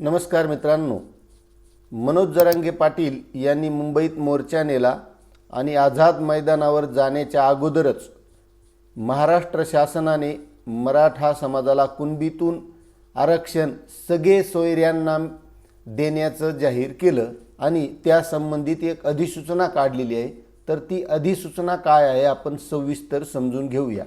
नमस्कार मित्रांनो. मनोज जरांगे पाटील यांनी मुंबईत मोर्चा नेला आणि आझाद मैदानावर जाण्याच्या अगोदरच महाराष्ट्र शासनाने मराठा समाजाला कुणबीतून आरक्षण सगळे सोयऱ्यांना देण्याचं जाहीर केलं आणि त्या संबंधित एक अधिसूचना काढलेली आहे. तर ती अधिसूचना काय आहे आपण सविस्तर समजून घेऊया.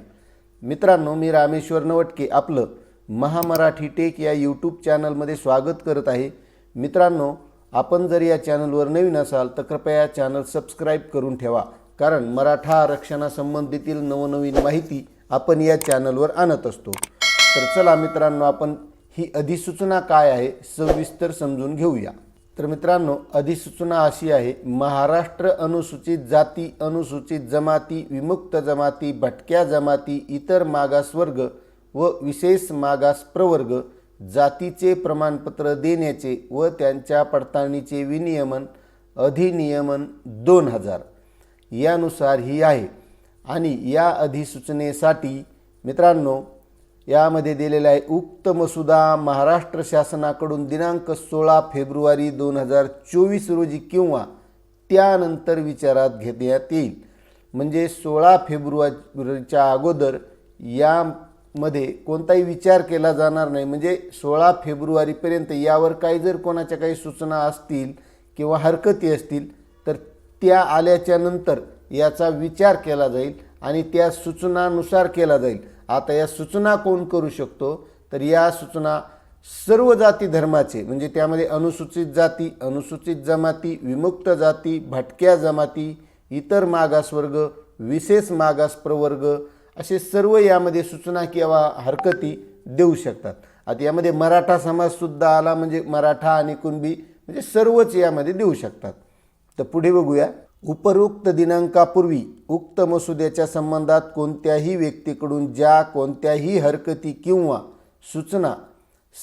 मित्रांनो मी रामेश्वर नवटके आपलं महामराठी टेक या यूट्यूब चॅनलमध्ये स्वागत करत आहे. मित्रांनो आपण जर या चॅनलवर नवीन असाल तर कृपया चॅनल सबस्क्राईब करून ठेवा. कारण मराठा आरक्षणासंबंधीतील नवनवीन माहिती आपण या चॅनलवर आणत असतो. तर चला मित्रांनो आपण ही अधिसूचना काय आहे सविस्तर समजून घेऊया. तर मित्रांनो अधिसूचना अशी आहे महाराष्ट्र अनुसूचित जाती अनुसूचित जमाती विमुक्त जमाती भटक्या जमाती इतर मागासवर्ग व विशेष मागास प्रवर्ग जातीचे प्रमाणपत्र देण्याचे व त्यांच्या पडताळणीचे विनियमन अधिनियमन दोन हजार. यानुसार ही आहे. आणि या अधिसूचनेसाठी मित्रांनो यामध्ये दिलेला आहे उक्त मसुदा महाराष्ट्र शासनाकडून दिनांक सोळा फेब्रुवारी दोन हजार चोवीस रोजी किंवा त्यानंतर विचारात घेण्यात येईल. म्हणजे सोळा फेब्रुवारीच्या अगोदर या मध्ये कोणताही विचार केला जाणार नाही. म्हणजे सोळा फेब्रुवारीपर्यंत यावर काही जर कोणाच्या काही सूचना असतील किंवा हरकती असतील तर त्या आल्याच्यानंतर याचा विचार केला जाईल आणि त्या सूचनानुसार केला जाईल. आता या सूचना कोण करू शकतो? तर या सूचना सर्व जाती धर्माचे म्हणजे त्यामध्ये अनुसूचित जाती अनुसूचित जमाती विमुक्त जाती भटक्या जमाती इतर मागासवर्ग विशेष मागास प्रवर्ग असे सर्व यामध्ये सूचना किंवा हरकती देऊ शकतात. आता यामध्ये मराठा समाजसुद्धा आला म्हणजे मराठा आणि कुणबी म्हणजे सर्वच यामध्ये देऊ शकतात. तर पुढे बघूया. उपरोक्त दिनांकापूर्वी उक्त मसुद्याच्या संबंधात कोणत्याही व्यक्तीकडून ज्या कोणत्याही हरकती किंवा सूचना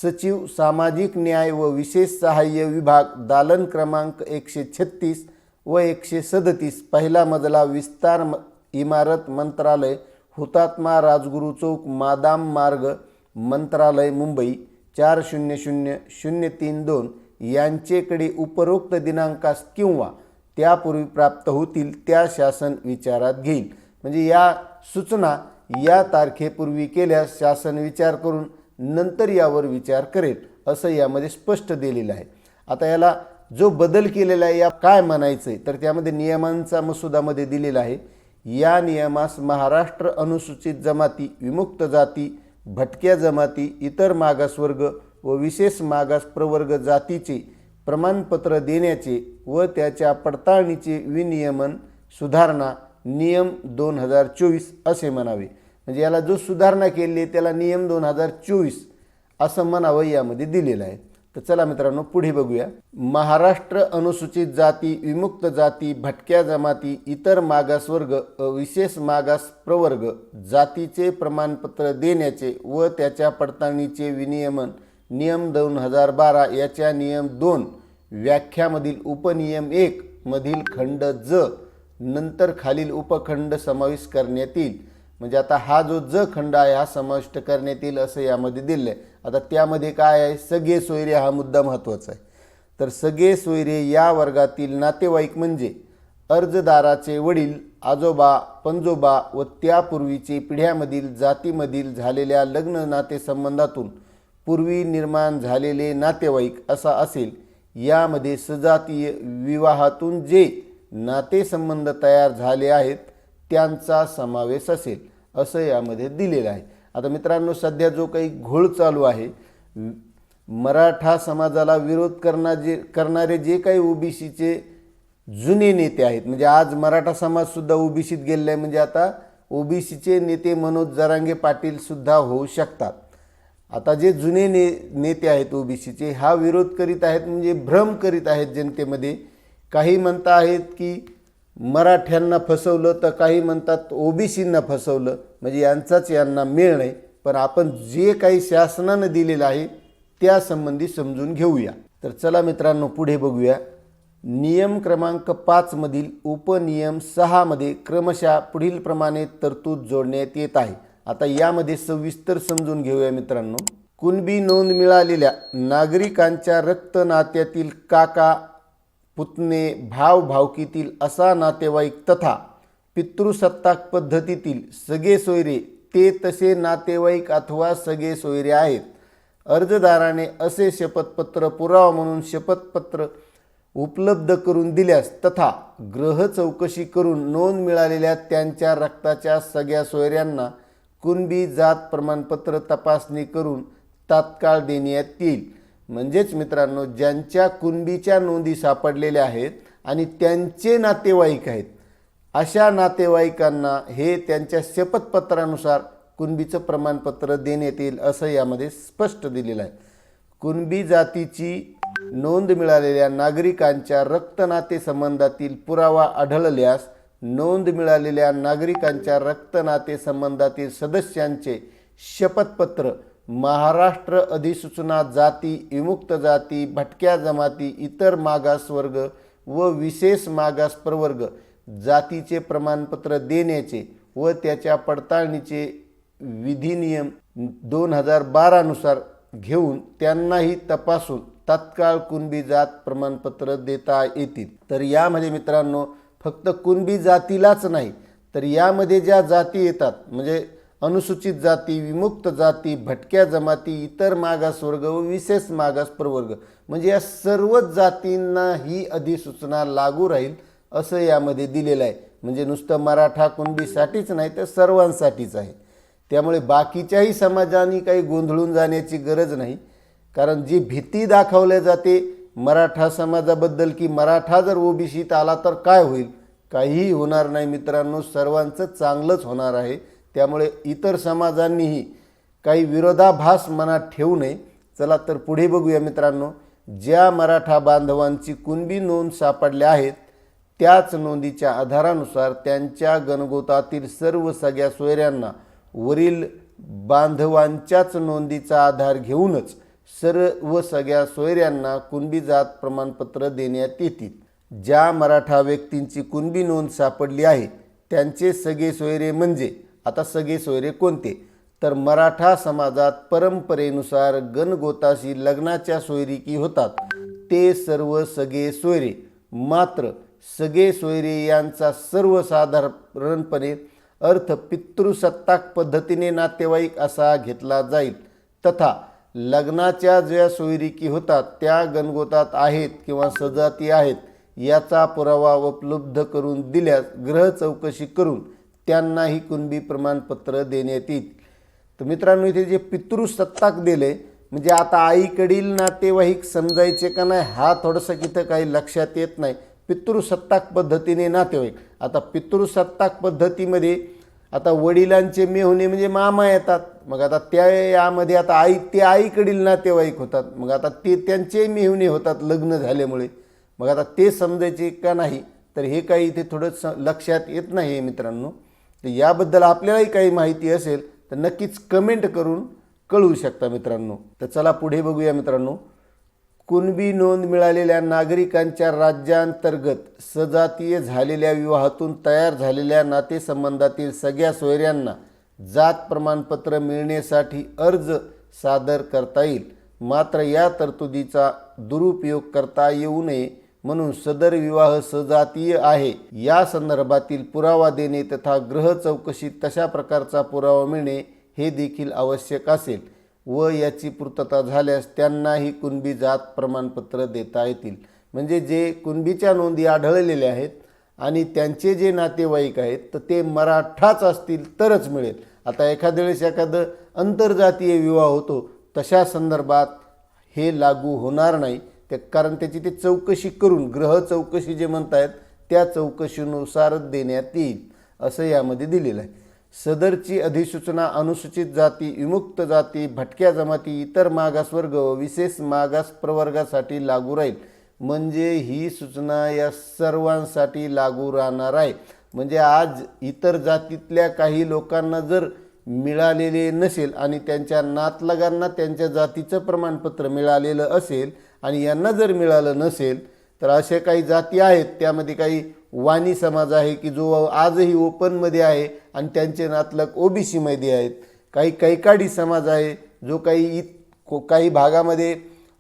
सचिव सामाजिक न्याय व विशेष सहाय्य विभाग दालन क्रमांक एकशे छत्तीस व एकशे सदतीस पहिला मजला विस्तार म- इमारत मंत्रालय हुतात्मा राजगुरू चौक मादाम मार्ग मंत्रालय मुंबई चार शून्य शून्य शून्य तीन दोन यांचेकडे उपरोक्त दिनांकास किंवा त्यापूर्वी प्राप्त होतील त्या शासन विचारात घेईल. म्हणजे या सूचना या तारखेपूर्वी केल्यास शासन विचार करून नंतर यावर विचार करेल असं यामध्ये स्पष्ट दिलेलं आहे. आता याला जो बदल केलेला आहे या काय म्हणायचं आहे तर त्यामध्ये नियमांचा मसुदामध्ये दिलेला आहे. या नियमास महाराष्ट्र अनुसूचित जमाती विमुक्त जाती भटक्या जमाती इतर मागासवर्ग व विशेष मागास प्रवर्ग जातीचे प्रमाणपत्र देण्याचे व त्याच्या पडताळणीचे विनियमन सुधारणा नियम दोन हजार चोवीस असे म्हणावे. म्हणजे याला जो सुधारणा केली आहे त्याला नियम दोन हजार चोवीस असं म्हणावं यामध्ये दिलेलं आहे. तर चला मित्रांनो पुढे बघूया. महाराष्ट्र अनुसूचित जाती विमुक्त जाती भटक्या जमाती इतर मागासवर्ग अ, विशेष मागास प्रवर्ग जातीचे प्रमाणपत्र देण्याचे व त्याच्या पडताळणीचे विनियमन नियम दोन हजार बारा याच्या नियम दोन व्याख्यामधील उपनियम एक मधील खंड ज नंतर खालील उपखंड समाविष्ट करण्यात येईल. म्हणजे आता हा जो ज खंड आहे हा समाविष्ट करण्यात येईल असं यामध्ये दिलं आहे आता त्यामध्ये काय आहे? सगळे सोयरे हा मुद्दा महत्त्वाचा आहे. तर सगळे सोयरे या वर्गातील नातेवाईक म्हणजे अर्जदाराचे वडील आजोबा पंजोबा व त्यापूर्वीचे पिढ्यामधील जातीमधील झालेल्या लग्न नातेसंबंधातून पूर्वी निर्माण झालेले नातेवाईक असा असेल यामध्ये सजातीय विवाहातून जे नातेसंबंध तयार झाले आहेत त्यांचा समावेश असेल असं यामध्ये दिलेलं आहे. आता मित्रांनो सध्या जो काही घोळ चालू आहे मराठा समाजाला विरोध करणारे करणारे जे काही ओबीसीचे जुने नेते आहेत म्हणजे आज मराठा समाजसुद्धा ओबीसीत गेलेला आहे म्हणजे आता ओबीसीचे नेते मनोज जरांगे पाटीलसुद्धा होऊ शकतात. आता जे जुने ने नेते आहेत ओबीसीचे हा विरोध करीत आहेत म्हणजे भ्रम करीत आहेत जनतेमध्ये. काही म्हणता आहेत की मराठ्यांना फसवलं तर काही म्हणतात ओबीसींना फसवलं. म्हणजे यांचाच यांना मेळ नाही. पण आपण जे काही शासनानं दिलेलं आहे त्यासंबंधी समजून घेऊया. तर चला मित्रांनो पुढे बघूया. नियम क्रमांक पाचमधील उपनियम सहामध्ये क्रमशः पुढीलप्रमाणे तरतूद जोडण्यात येत आहे. आता यामध्ये सविस्तर समजून घेऊया मित्रांनो. कुणबी नोंद मिळालेल्या नागरिकांच्या रक्तनात्यातील काका पुतणे भाव भावकीतील असा नातेवाईक तथा पितृसत्ताक पद्धतीतील सगळे सोयरे ते तसे नातेवाईक अथवा सगळे सोयरे आहेत. अर्जदाराने असे शपथपत्र पुरावा म्हणून शपथपत्र उपलब्ध करून दिल्यास तथा ग्रह चौकशी करून नोंद मिळालेल्या त्यांच्या रक्ताच्या सगळ्या सोयऱ्यांना कुणबी जात प्रमाणपत्र तपासणी करून तात्काळ देण्यात येईल. म्हणजेच मित्रांनो ज्यांच्या कुणबीच्या नोंदी सापडलेल्या आहेत आणि त्यांचे नातेवाईक आहेत अशा नातेवाईकांना हे त्यांच्या शपथपत्रानुसार कुणबीचं प्रमाणपत्र देण्यात येईल असं यामध्ये स्पष्ट दिलेलं आहे. कुणबी जातीची नोंद मिळालेल्या नागरिकांच्या रक्तनाते संबंधातील पुरावा आढळल्यास नोंद मिळालेल्या नागरिकांच्या रक्तनाते संबंधातील सदस्यांचे शपथपत्र महाराष्ट्र अधिसूचना जाती विमुक्त जाती भटक्या जमाती इतर मागासवर्ग व विशेष मागास प्रवर्ग जातीचे प्रमाणपत्र देण्याचे व त्याच्या पडताळणीचे विधिनियम दोन हजार बारानुसार घेऊन त्यांनाही तपासून तत्काळ कुणबी जात प्रमाणपत्र देता येतील. तर यामध्ये मित्रांनो फक्त कुणबी जातीलाच नाही तर यामध्ये ज्या जाती येतात म्हणजे अनुसूचित जाती विमुक्त जाती भटक्या जमाती इतर मागासवर्ग व विशेष मागास प्रवर्ग म्हणजे या सर्वच जातींना ही अधिसूचना लागू राहील असं यामध्ये दिलेलं आहे. म्हणजे नुसतं मराठा कुणबीसाठीच नाही तर सर्वांसाठीच आहे. त्यामुळे बाकीच्याही समाजाने काही गोंधळून जाण्याची गरज नाही. कारण जी भीती दाखवल्या जाते मराठा समाजाबद्दल की मराठा जर ओबीसीत आला तर काय होईल? काहीही होणार नाही मित्रांनो सर्वांचं चांगलंच होणार आहे. त्यामुळे इतर समाजांनीही काही विरोधाभास मनात ठेवू नये. चला तर पुढे बघूया मित्रांनो. ज्या मराठा बांधवांची कुणबी नोंद सापडल्या आहेत त्याच नोंदीच्या आधारानुसार त्यांच्या गणगोतातील सर्व सगळ्या सोयऱ्यांना वरील बांधवांच्याच नोंदीचा आधार घेऊनच सर्व सगळ्या सोयऱ्यांना कुणबी जात प्रमाणपत्र देण्यात येतील. ज्या मराठा व्यक्तींची कुणबी नोंद सापडली आहे त्यांचे सगळे सोयरे म्हणजे आता सगळे सोयरे कोणते? तर मराठा समाजात परंपरेनुसार गणगोताशी लग्नाच्या सोयरिकी होतात. ते सर्व सगळे सोयरे. मात्र सगळे सोयरे यांचा सर्वसाधारणपणे अर्थ पितृसत्ताक पद्धतीने नातेवाईक असा घेतला जाईल. तथा लग्नाच्या ज्या सोयरिकी होतात त्या गणगोतात आहेत किंवा सजाती आहेत याचा पुरावा उपलब्ध करून दिल्यास ग्रह चौकशी करून त्यांनाही कुणबी प्रमाणपत्र देण्यात येईल तर मित्रांनो इथे जे पितृसत्ताक दिले म्हणजे आता आईकडील नातेवाईक समजायचे का नाही हा थोडंसं इथं काही लक्षात येत नाही. पितृसत्ताक पद्धतीने नातेवाईक. आता पितृसत्ताक पद्धतीमध्ये आता वडिलांचे मेहुणे म्हणजे मामा येतात. मग आता त्या यामध्ये आता आई ते आईकडील नातेवाईक होतात. मग आता ते त्यांचे मेहुणे होतात लग्न झाल्यामुळे. मग आता ते समजायचे का नाही तर हे काही इथे थोडं स लक्षात येत नाही आहे मित्रांनो. तर याबद्दल आपल्यालाही काही माहिती असेल तर नक्कीच कमेंट करून कळवू शकता मित्रांनो. तर चला पुढे बघूया मित्रांनो. कुणबी नोंद मिळालेल्या नागरिकांच्या राज्यांतर्गत सजातीय झालेल्या विवाहातून तयार झालेल्या नातेसंबंधातील सगळ्या सोयऱ्यांना जात प्रमाणपत्र मिळण्यासाठी अर्ज सादर करता येईल. मात्र या तरतुदीचा दुरुपयोग करता येऊ नये म्हणून सदर विवाह सजातीय आहे. या संदर्भातील पुरावा देणे तथा ग्रह चौकशीत तशा प्रकारचा पुरावा मिळणे हे देखील आवश्यक असेल व याची पूर्तता झाल्यास त्यांनाही कुणबी जात प्रमाणपत्र देता येतील. म्हणजे जे कुणबीच्या नोंदी आढळलेल्या आहेत आणि त्यांचे जे नातेवाईक आहेत तर ते मराठाच असतील तरच मिळेल. आता एखाद्या वेळेस एखादं आंतरजातीय विवाह होतो तशा संदर्भात हे लागू होणार नाही. ते कारण त्याची ते चौकशी करून ग्रह चौकशी जे म्हणतायत त्या चौकशीनुसारच देण्यात येईल असं यामध्ये दिलेलं आहे. सदरची अधिसूचना अनुसूचित जाती विमुक्त जाती भटक्या जमाती इतर मागासवर्ग व विशेष मागास प्रवर्गासाठी लागू राहील. म्हणजे ही सूचना या सर्वांसाठी लागू राहणार आहे. म्हणजे आज इतर जातीतल्या काही लोकांना जर मिळालेले नसेल आणि त्यांच्या नातलगांना त्यांच्या जातीचं प्रमाणपत्र मिळालेलं असेल आणि यांना जर मिळालं नसेल तर अशा काही जाती आहेत त्यामध्ये काही वाणी समाज आहे की जो आजही ओपनमध्ये आहे आणि त्यांचे नातलग ओबीसीमध्ये आहेत. काही कैकाडी समाज आहे जो काही इत काही भागामध्ये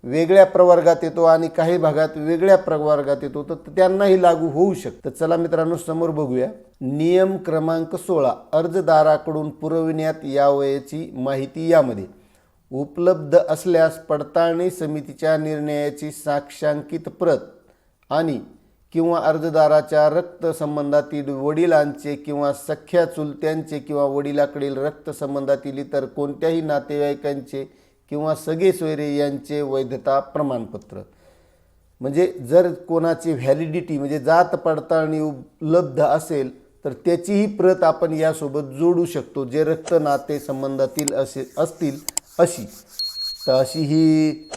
वेगळ्या प्रवर्गात येतो आणि काही भागात वेगळ्या प्रवर्गात येतो तर त्यांनाही लागू होऊ शकतं. चला मित्रांनो समोर बघूया. नियम क्रमांक सोळा अर्जदाराकडून पुरविण्यात यावयाची माहिती यामध्ये. उपलब्ध असल्यास पडताळणी समितीच्या निर्णयाची साक्षांकित प्रत आणि किंवा अर्जदाराच्या रक्तसंबंधातील वडिलांचे किंवा सख्या चुलत्यांचे किंवा वडिलाकडील रक्तसंबंधातील इतर कोणत्याही नातेवाईकांचे किंवा सगळे सोयरे यांचे वैधता प्रमाणपत्र. म्हणजे जर कोणाची व्हॅलिडिटी म्हणजे जात पडताळणी उपलब्ध असेल तर त्याचीही प्रत आपण यासोबत जोडू शकतो जे रक्त नाते संबंधातील असे असतील अशी. तर अशी ही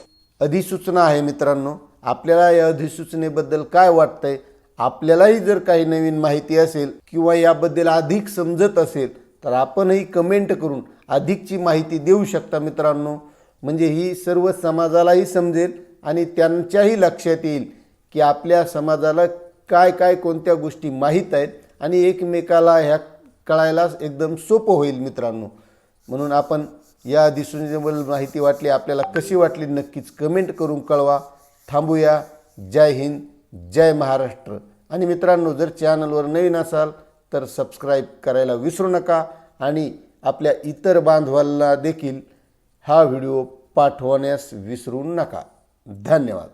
अधिसूचना आहे मित्रांनो. आपल्याला या अधिसूचनेबद्दल काय वाटतंय? आपल्यालाही जर काही नवीन माहिती असेल किंवा याबद्दल अधिक समजत असेल तर आपणही कमेंट करून अधिकची माहिती देऊ शकता मित्रांनो. म्हणजे ही सर्व समाजालाही समजेल आणि त्यांच्याही लक्षात येईल की आपल्या समाजाला काय काय कोणत्या गोष्टी माहीत आहेत आणि एकमेकाला ह्या कळायला एकदम सोपं होईल मित्रांनो. म्हणून आपण या दिसून माहिती वाटली आपल्याला कशी वाटली नक्कीच कमेंट करून कळवा. थांबूया. जय हिंद जय महाराष्ट्र. आणि मित्रांनो जर चॅनलवर नवीन असाल तर सबस्क्राईब करायला विसरू नका. आणि आपल्या इतर बांधवांना देखील हा व्हिडिओ पाठवण्यास विसरू नका. धन्यवाद.